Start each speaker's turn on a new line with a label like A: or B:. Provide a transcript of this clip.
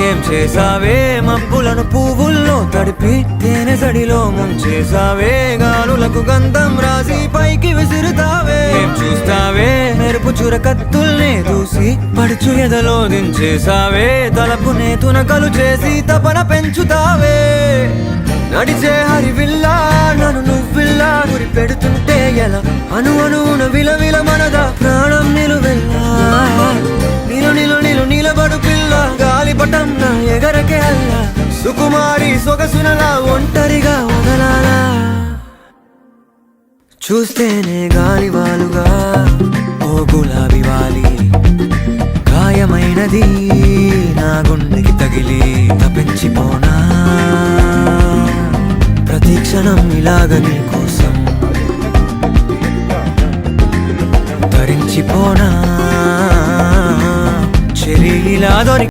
A: ఏం చేసావే మబ్బులను పువ్వుల్లో తడిపి తేనె సడిలో ముంచేసావే గాలులకు గంధం రాసి పైకి విసురుతావే? ఏం చూస్తావే? మెరుపు చుర కత్తుల్నే దూసి పడుచు ఎదలో దించేసావే తలపునే తునకలు చేసి తపన పెంచుతావే? నడిచే హరివిల్లా నన్ను నువ్విల్లా గురి పెడుతుంటే ఎలా? అను అను సొగసునలా ఒంటరిగా వదలాలా? చూస్తేనే గాలివాలుగా ఓ గులాబీ వాలి. గాయమైనది నా గుండెకి తగిలి తప్పించిపోనా? ప్రతి క్షణం ఇలాగ నీ కోసం ధరించిపోనా చెరి ఇలా